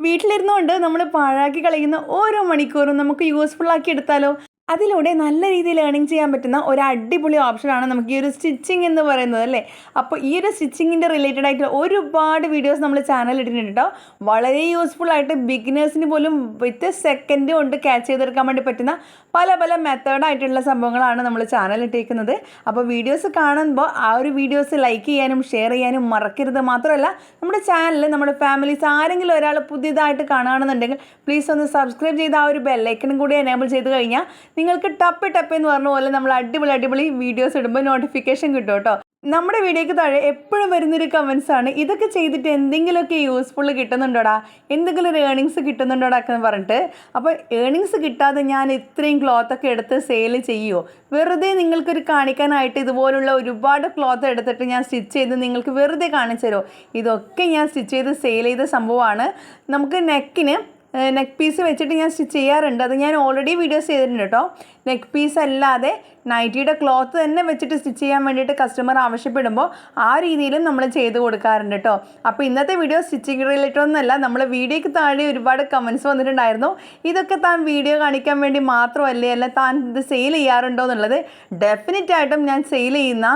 വീട്ടിലിരുന്നുകൊണ്ട് നമ്മൾ പാഴാക്കി കളയുന്ന ഓരോ മണിക്കൂറും നമുക്ക് യൂസ്ഫുൾ ആക്കി എടുത്താലോ? അതിലൂടെ നല്ല രീതിയിൽ ഏണിങ് ചെയ്യാൻ പറ്റുന്ന ഒരു അടിപൊളി ഓപ്ഷനാണ് നമുക്ക് ഈ ഒരു സ്റ്റിച്ചിങ് എന്ന് പറയുന്നത് അല്ലേ? അപ്പോൾ ഈ ഒരു സ്റ്റിച്ചിങ്ങിന്റെ റിലേറ്റഡ് ആയിട്ടുള്ള ഒരുപാട് വീഡിയോസ് നമ്മൾ ചാനലിൽ ഇട്ടിട്ടുണ്ട് കേട്ടോ വളരെ യൂസ്ഫുൾ ആയിട്ട് ബിഗിനേഴ്സിന് പോലും വിത്ത് സെക്കൻഡ് കൊണ്ട് ക്യാച്ച് ചെയ്തെടുക്കാൻ വേണ്ടി പറ്റുന്ന പല പല മെത്തേഡായിട്ടുള്ള സംഭവങ്ങളാണ് നമ്മൾ ചാനൽ ഇട്ടിരിക്കുന്നത്. അപ്പോൾ വീഡിയോസ് കാണുമ്പോൾ ആ ഒരു വീഡിയോസ് ലൈക്ക് ചെയ്യാനും ഷെയർ ചെയ്യാനും മറക്കരുത് മാത്രമല്ല നമ്മുടെ ചാനൽ നമ്മുടെ ഫാമിലീസ് ആരെങ്കിലും ഒരാൾ പുതിയതായിട്ട് കാണുകയാണെന്നുണ്ടെങ്കിൽ പ്ലീസ് ഒന്ന് സബ്സ്ക്രൈബ് ചെയ്ത് ആ ഒരു ബെല്ലൈക്കനും കൂടി എനേബിൾ ചെയ്ത് കഴിഞ്ഞാൽ നിങ്ങൾക്ക് ടപ്പ് ടപ്പ് എന്ന് പറഞ്ഞ പോലെ നമ്മൾ അടിപൊളി അടിപൊളി വീഡിയോസ് ഇടുമ്പോൾ നോട്ടിഫിക്കേഷൻ കിട്ടും കേട്ടോ. നമ്മുടെ വീഡിയോയ്ക്ക് താഴെ എപ്പോഴും വരുന്നൊരു കമൻസ് ആണ്. ഇതൊക്കെ ചെയ്തിട്ട് എന്തെങ്കിലുമൊക്കെ യൂസ്ഫുൾ കിട്ടുന്നുണ്ടോടാ? എന്തെങ്കിലും ഒരു ഏണിങ്സ് കിട്ടുന്നുണ്ടോടാ എന്ന് പറഞ്ഞിട്ട്. അപ്പോൾ ഏണിങ്സ് കിട്ടാതെ ഞാൻ ഇത്രയും ക്ലോത്ത് ഒക്കെ എടുത്ത് സെയിൽ ചെയ്യുമോ വെറുതെ നിങ്ങൾക്കൊരു കാണിക്കാനായിട്ട് ഇതുപോലുള്ള ഒരുപാട് ക്ലോത്ത് എടുത്തിട്ട് ഞാൻ സ്റ്റിച്ച് ചെയ്ത് നിങ്ങൾക്ക് വെറുതെ കാണിച്ചു തരുമോ ഇതൊക്കെ ഞാൻ സ്റ്റിച്ച് ചെയ്ത് സെയിൽ ചെയ്ത സംഭവമാണ്. നമുക്ക് നെക്കിന് നെക്ക് പീസ് വെച്ചിട്ട് ഞാൻ സ്റ്റിച്ച് ചെയ്യാറുണ്ട്. അത് ഞാൻ ഓൾറെഡി വീഡിയോസ് ചെയ്തിട്ടുണ്ട് കേട്ടോ. നെക്ക് പീസ് അല്ലാതെ നൈറ്റിയുടെ ക്ലോത്ത് തന്നെ വെച്ചിട്ട് സ്റ്റിച്ച് ചെയ്യാൻ വേണ്ടിയിട്ട് കസ്റ്റമർ ആവശ്യപ്പെടുമ്പോൾ ആ രീതിയിലും നമ്മൾ ചെയ്ത് കൊടുക്കാറുണ്ട് കേട്ടോ. അപ്പോൾ ഇന്നത്തെ വീഡിയോ സ്റ്റിച്ചിങ് റിലേറ്റഡ് ഒന്നല്ല നമ്മൾ വീഡിയോയ്ക്ക് താഴെ ഒരുപാട് കമൻസ് വന്നിട്ടുണ്ടായിരുന്നു. ഇതൊക്കെ താൻ വീഡിയോ കാണിക്കാൻ വേണ്ടി മാത്രമല്ലേ അല്ല താൻ ഇത് സെയിൽ ചെയ്യാറുണ്ടോ എന്നുള്ളത് ഡെഫിനറ്റ് ആയിട്ടും ഞാൻ സെയിൽ ചെയ്യുന്ന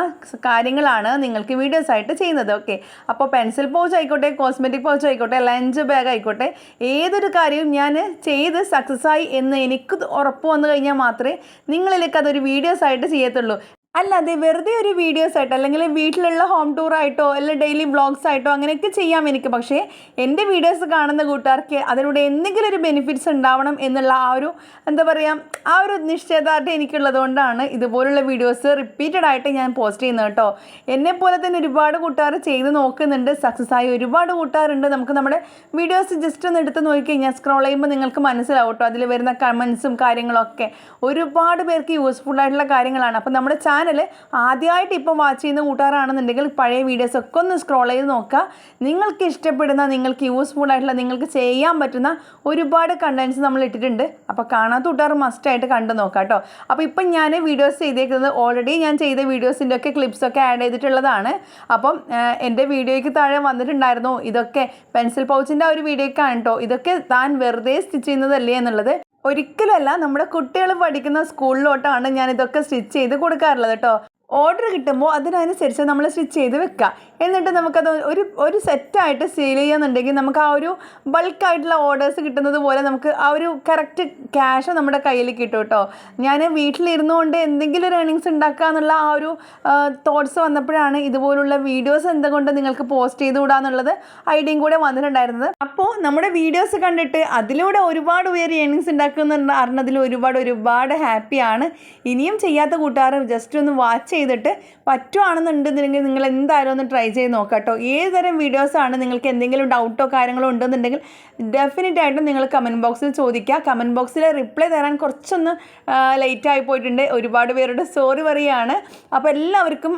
കാര്യങ്ങളാണ് നിങ്ങൾക്ക് വീഡിയോസ് ആയിട്ട് ചെയ്യുന്നത്. ഓക്കെ അപ്പോൾ പെൻസിൽ പൗച്ച് ആയിക്കോട്ടെ കോസ്മെറ്റിക് പൗച്ച് ആയിക്കോട്ടെ ലഞ്ച് ബാഗ് ആയിക്കോട്ടെ ഏതൊരു കാര്യവും ഞാൻ ചെയ്ത് സക്സസ് ആയി എന്ന് എനിക്ക് ഉറപ്പ് വന്നു കഴിഞ്ഞാൽ മാത്രമേ നിങ്ങളിലേക്ക് അതൊരു വീഡിയോസ് ആയിട്ട് ചെയ്യത്തുള്ളൂ. അല്ലാതെ വെറുതെ ഒരു വീഡിയോസ് ആയിട്ടോ അല്ലെങ്കിൽ വീട്ടിലുള്ള ഹോം ടൂർ ആയിട്ടോ അല്ലെങ്കിൽ ഡെയിലി വ്ളോഗ്സ് ആയിട്ടോ അങ്ങനെയൊക്കെ ചെയ്യാം എനിക്ക്. പക്ഷേ എന്റെ വീഡിയോസ് കാണുന്ന കൂട്ടുകാർക്ക് അതിലൂടെ എന്തെങ്കിലും ഒരു ബെനിഫിറ്റ്സ് ഉണ്ടാവണം എന്നുള്ള ആ ഒരു എന്താ പറയുക ആ ഒരു നിശ്ചയദാർഢ്യം എനിക്കുള്ളത് കൊണ്ടാണ് ഇതുപോലുള്ള വീഡിയോസ് റിപ്പീറ്റഡ് ആയിട്ട് ഞാൻ പോസ്റ്റ് ചെയ്യുന്നത് കേട്ടോ. എന്നെ പോലെ തന്നെ ഒരുപാട് കൂട്ടുകാർ ചെയ്ത് നോക്കുന്നുണ്ട്. സക്സസ് ആയി ഒരുപാട് കൂട്ടുകാരുണ്ട്. നമുക്ക് നമ്മുടെ വീഡിയോസ് ജസ്റ്റ് ഒന്ന് എടുത്ത് നോക്കിക്കഴിഞ്ഞാൽ സ്ക്രോൾ ചെയ്യുമ്പോൾ നിങ്ങൾക്ക് മനസ്സിലാവും കേട്ടോ. അതിൽ വരുന്ന കമൻസും കാര്യങ്ങളൊക്കെ ഒരുപാട് പേർക്ക് യൂസ്ഫുൾ ആയിട്ടുള്ള കാര്യങ്ങളാണ്. അപ്പോൾ നമ്മുടെ ചാനൽ ആദ്യമായിട്ട് ഇപ്പം വാച്ച് ചെയ്യുന്ന കൂട്ടുകാരാണെന്നുണ്ടെങ്കിൽ പഴയ വീഡിയോസ് ഒക്കെ ഒന്ന് സ്ക്രോൾ ചെയ്ത് നോക്കുക. നിങ്ങൾക്ക് ഇഷ്ടപ്പെടുന്ന നിങ്ങൾക്ക് യൂസ്ഫുൾ ആയിട്ടുള്ള നിങ്ങൾക്ക് ചെയ്യാൻ പറ്റുന്ന ഒരുപാട് കണ്ടൻസ് നമ്മൾ ഇട്ടിട്ടുണ്ട്. അപ്പോൾ കാണാത്ത കൂട്ടുകാർ മസ്റ്റായിട്ട് കണ്ടു നോക്കാം കേട്ടോ. അപ്പോൾ ഇപ്പം ഞാൻ വീഡിയോസ് ചെയ്തേക്കുന്നത് ഓൾറെഡി ഞാൻ ചെയ്ത വീഡിയോസിന്റെ ഒക്കെ ക്ലിപ്സൊക്കെ ആഡ് ചെയ്തിട്ടുള്ളതാണ്. അപ്പം എന്റെ വീഡിയോയ്ക്ക് താഴെ വന്നിട്ടുണ്ടായിരുന്നു ഇതൊക്കെ പെൻസിൽ പൗച്ചിന്റെ ആ ഒരു വീഡിയോയ്ക്കാണ് കേട്ടോ. ഇതൊക്കെ താൻ വെറുതെ സ്റ്റിച്ച് ചെയ്യുന്നതല്ലേ എന്നുള്ളത്. ഒരിക്കലുമല്ല നമ്മുടെ കുട്ടികൾ പഠിക്കുന്ന സ്കൂളിലോട്ടാണ് ഞാൻ ഇതൊക്കെ സ്റ്റിച്ച് ചെയ്ത് കൊടുക്കാറുള്ളത് കേട്ടോ. ഓർഡർ കിട്ടുമ്പോൾ അതിനനുസരിച്ച് നമ്മൾ സ്റ്റിച്ച് ചെയ്ത് വെക്കുക. എന്നിട്ട് നമുക്കത് ഒരു ഒരു സെറ്റായിട്ട് സെയിൽ ചെയ്യുന്നുണ്ടെങ്കിൽ നമുക്ക് ആ ഒരു ബൾക്കായിട്ടുള്ള ഓർഡേഴ്സ് കിട്ടുന്നത് പോലെ നമുക്ക് ആ ഒരു കറക്റ്റ് ക്യാഷ് നമ്മുടെ കയ്യിൽ കിട്ടും കേട്ടോ. ഞാൻ വീട്ടിലിരുന്നുകൊണ്ട് എന്തെങ്കിലും ഒരു ഏണിങ്സ് ഉണ്ടാക്കുക എന്നുള്ള ആ ഒരു തോട്ട്സ് വന്നപ്പോഴാണ് ഇതുപോലുള്ള വീഡിയോസ് എന്തുകൊണ്ട് നിങ്ങൾക്ക് പോസ്റ്റ് ചെയ്ത് കൂടാന്നുള്ളത് ഐഡിയയും കൂടെ വന്നിട്ടുണ്ടായിരുന്നത്. അപ്പോൾ നമ്മുടെ വീഡിയോസ് കണ്ടിട്ട് അതിലൂടെ ഒരുപാട് പേര് ഏണിങ്സ് ഉണ്ടാക്കുന്നുണ്ട് അറിഞ്ഞതിൽ ഒരുപാട് ഒരുപാട് ഹാപ്പിയാണ്. ഇനിയും ചെയ്യാത്ത കൂട്ടുകാർ ജസ്റ്റ് ഒന്ന് വാച്ച് ചെയ്തിട്ട് പറ്റുവാണെന്നുണ്ടെന്നുണ്ടെങ്കിൽ നിങ്ങൾ എന്തായാലും ഒന്ന് ട്രൈ ചെയ്ത് നോക്കാം കേട്ടോ. ഏത് തരം വീഡിയോസാണ് നിങ്ങൾക്ക് എന്തെങ്കിലും ഡൗട്ടോ കാര്യങ്ങളോ ഉണ്ടെന്നുണ്ടെങ്കിൽ ഡെഫിനറ്റ് ആയിട്ടും നിങ്ങൾ കമന്റ് ബോക്സിൽ ചോദിക്കുക. കമന്റ് ബോക്സിൽ റിപ്ലൈ തരാൻ കുറച്ചൊന്ന് ലേറ്റ് ആയി പോയിട്ടുണ്ട്. ഒരുപാട് പേരുടെ സോറി പറയുകയാണ് അപ്പോൾ എല്ലാവർക്കും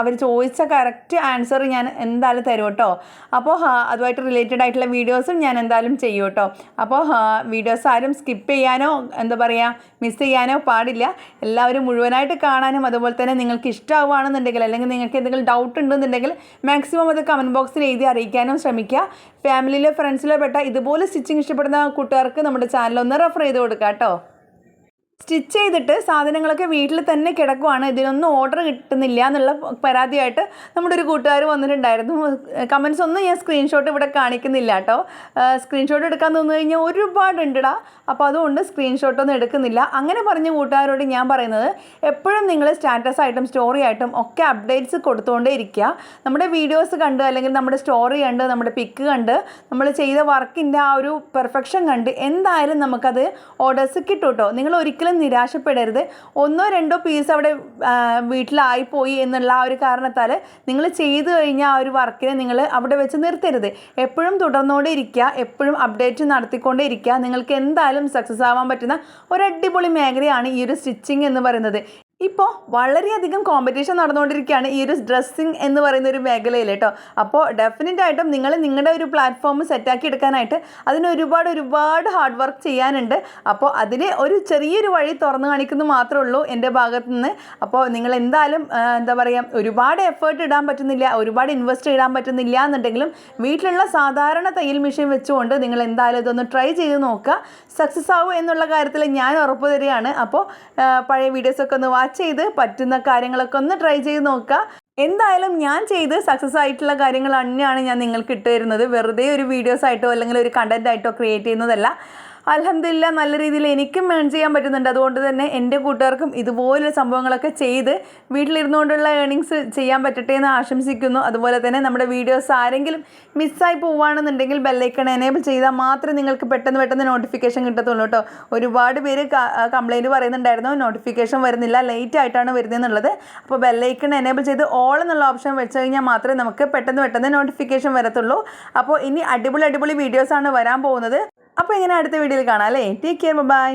അവർ ചോദിച്ച കറക്റ്റ് ആൻസർ ഞാൻ എന്തായാലും തരും കേട്ടോ. അപ്പോൾ അതുമായിട്ട് റിലേറ്റഡ് ആയിട്ടുള്ള വീഡിയോസും ഞാൻ എന്തായാലും ചെയ്യും കേട്ടോ. അപ്പോൾ വീഡിയോസ് ആരും സ്കിപ്പ് ചെയ്യാനോ എന്താ പറയുക മിസ് ചെയ്യാനോ പാടില്ല. എല്ലാവരും മുഴുവനായിട്ട് കാണാനും അതുപോലെ തന്നെ നിങ്ങൾക്ക് ഇഷ്ടമാവുകയാണെന്നുണ്ടെങ്കിൽ അല്ലെങ്കിൽ നിങ്ങൾക്ക് എന്തെങ്കിലും ഡൗട്ട് ഉണ്ടെന്നുണ്ടെങ്കിൽ മാക്സിമം അത് കമന്റ് ബോക്സിൽ എഴുതി അറിയിക്കാനും ശ്രമിക്കുക. ഫാമിലിയിലോ ഫ്രണ്ട്സിലോ പെട്ട ഇതുപോലെ സ്റ്റിച്ചിങ് ഇഷ്ടപ്പെടുന്ന കൂട്ടുകാർക്ക് നമ്മുടെ ചാനൽ ഒന്ന് റെഫർ ചെയ്ത് കൊടുക്കാം കേട്ടോ സ്റ്റിച്ച് ചെയ്തിട്ട് സാധനങ്ങളൊക്കെ വീട്ടിൽ തന്നെ കിടക്കുവാണ്. ഇതിനൊന്നും ഓർഡർ കിട്ടുന്നില്ല എന്നുള്ള പരാതിയായിട്ട് നമ്മുടെ ഒരു കൂട്ടുകാർ വന്നിട്ടുണ്ടായിരുന്നു. കമൻസ് ഒന്നും ഞാൻ സ്ക്രീൻഷോട്ട് ഇവിടെ കാണിക്കുന്നില്ല കേട്ടോ. സ്ക്രീൻഷോട്ട് എടുക്കാൻ തോന്നു കഴിഞ്ഞാൽ ഒരുപാടുണ്ടടാ. അപ്പോൾ അതുകൊണ്ട് സ്ക്രീൻഷോട്ടൊന്നും എടുക്കുന്നില്ല. അങ്ങനെ പറഞ്ഞ കൂട്ടുകാരോട് ഞാൻ പറയുന്നത് എപ്പോഴും നിങ്ങൾ സ്റ്റാറ്റസ് ആയിട്ടും സ്റ്റോറി ആയിട്ടും ഒക്കെ അപ്ഡേറ്റ്സ് കൊടുത്തുകൊണ്ടേ ഇരിക്കുക. നമ്മുടെ വീഡിയോസ് കണ്ട് അല്ലെങ്കിൽ നമ്മുടെ സ്റ്റോറി കണ്ട് നമ്മുടെ പിക്ക് കണ്ട് നമ്മൾ ചെയ്ത വർക്കിന്റെ ആ ഒരു പെർഫെക്ഷൻ കണ്ട് എന്തായാലും നമുക്കത് ഓർഡേഴ്സ് കിട്ടും കേട്ടോ നിങ്ങൾ ഒരിക്കലും നിരാശപ്പെടരുത്. ഒന്നോ രണ്ടോ പീസ് അവിടെ വീട്ടിലായിപ്പോയി എന്നുള്ള ആ ഒരു കാരണത്താൽ നിങ്ങൾ ചെയ്തു കഴിഞ്ഞ ആ ഒരു വർക്കിനെ നിങ്ങൾ അവിടെ വെച്ച് നിർത്തരുത്. എപ്പോഴും തുടർന്നുകൊണ്ടേ ഇരിക്കുക എപ്പോഴും അപ്ഡേറ്റ് നടത്തിക്കൊണ്ടേ ഇരിക്കുക. നിങ്ങൾക്ക് എന്തായാലും സക്സസ് ആവാൻ പറ്റുന്ന ഒരു അടിപൊളി മേഖലയാണ് ഈ ഒരു സ്റ്റിച്ചിങ് എന്ന് പറയുന്നത്. ഇപ്പോൾ വളരെയധികം കോമ്പറ്റീഷൻ നടന്നുകൊണ്ടിരിക്കുകയാണ് ഈ ഒരു ഡ്രസ്സിങ് എന്ന് പറയുന്ന ഒരു മേഖലയിൽ കേട്ടോ. അപ്പോൾ ഡെഫിനറ്റ് ആയിട്ടും നിങ്ങൾ നിങ്ങളുടെ ഒരു പ്ലാറ്റ്ഫോം സെറ്റാക്കി എടുക്കാനായിട്ട് അതിന് ഒരുപാട് ഒരുപാട് ഹാർഡ് വർക്ക് ചെയ്യാനുണ്ട്. അപ്പോൾ അതിന് ഒരു ചെറിയൊരു വഴി തുറന്നു കാണിക്കുന്നു മാത്രമേ ഉള്ളൂ എന്റെ ഭാഗത്തു നിന്ന് അപ്പോൾ നിങ്ങൾ എന്തായാലും എന്താ പറയുക ഒരുപാട് എഫേർട്ട് ഇടാൻ പറ്റുന്നില്ല ഒരുപാട് ഇൻവെസ്റ്റ് ഇടാൻ പറ്റുന്നില്ല എന്നുണ്ടെങ്കിലും വീട്ടിലുള്ള സാധാരണ തയ്യൽ മെഷീൻ വെച്ചുകൊണ്ട് നിങ്ങൾ എന്തായാലും ഇതൊന്ന് ട്രൈ ചെയ്ത് നോക്കുക. സക്സസ് ആവും എന്നുള്ള കാര്യത്തിൽ ഞാൻ ഉറപ്പ് തരികയാണ്. അപ്പോൾ പഴയ വീഡിയോസൊക്കെ ഒന്ന് വാച്ച് ചെയ്ത് പറ്റുന്ന കാര്യങ്ങളൊക്കെ ഒന്ന് ട്രൈ ചെയ്ത് നോക്കുക. എന്തായാലും ഞാൻ ചെയ്ത് സക്സസ് ആയിട്ടുള്ള കാര്യങ്ങൾ തന്നെയാണ് ഞാൻ നിങ്ങൾക്ക് ഇട്ടു തരുന്നത്. വെറുതെ ഒരു വീഡിയോസ് ആയിട്ടോ അല്ലെങ്കിൽ ഒരു കണ്ടന്റ് ആയിട്ടോ ക്രിയേറ്റ് ചെയ്യുന്നതല്ല. അലഹമില്ല നല്ല രീതിയിൽ എനിക്കും ഏൺ ചെയ്യാൻ പറ്റുന്നുണ്ട്. അതുകൊണ്ട് തന്നെ എന്റെ കൂട്ടുകാർക്കും ഇതുപോലുള്ള സംഭവങ്ങളൊക്കെ ചെയ്ത് വീട്ടിലിരുന്നുകൊണ്ടുള്ള ഏണിങ്സ് ചെയ്യാൻ പറ്റട്ടെ എന്ന് ആശംസിക്കുന്നു. അതുപോലെ തന്നെ നമ്മുടെ വീഡിയോസ് ആരെങ്കിലും മിസ്സായി പോവുകയാണെന്നുണ്ടെങ്കിൽ ബെല്ലൈക്കൺ എനേബിൾ ചെയ്താൽ മാത്രമേ നിങ്ങൾക്ക് പെട്ടെന്ന് പെട്ടെന്ന് നോട്ടിഫിക്കേഷൻ കിട്ടത്തുള്ളൂ കേട്ടോ. ഒരുപാട് പേര് കംപ്ലൈന്റ് പറയുന്നുണ്ടായിരുന്നു. നോട്ടിഫിക്കേഷൻ വരുന്നില്ല ലേറ്റ് ആയിട്ടാണ് വരുന്നതെന്നുള്ളത്. അപ്പോൾ ബെല്ലൈക്കൺ എനേബിൾ ചെയ്ത് ഓൾ എന്നുള്ള ഓപ്ഷൻ വെച്ച് കഴിഞ്ഞാൽ മാത്രമേ നമുക്ക് പെട്ടെന്ന് പെട്ടെന്ന് നോട്ടിഫിക്കേഷൻ വരത്തുള്ളൂ. അപ്പോൾ ഇനി അടിപൊളി അടിപൊളി വീഡിയോസാണ് വരാൻ പോകുന്നത്. അപ്പോൾ ഇങ്ങനെ അടുത്ത വീഡിയോയിൽ കാണാം അല്ലേ? Take care bye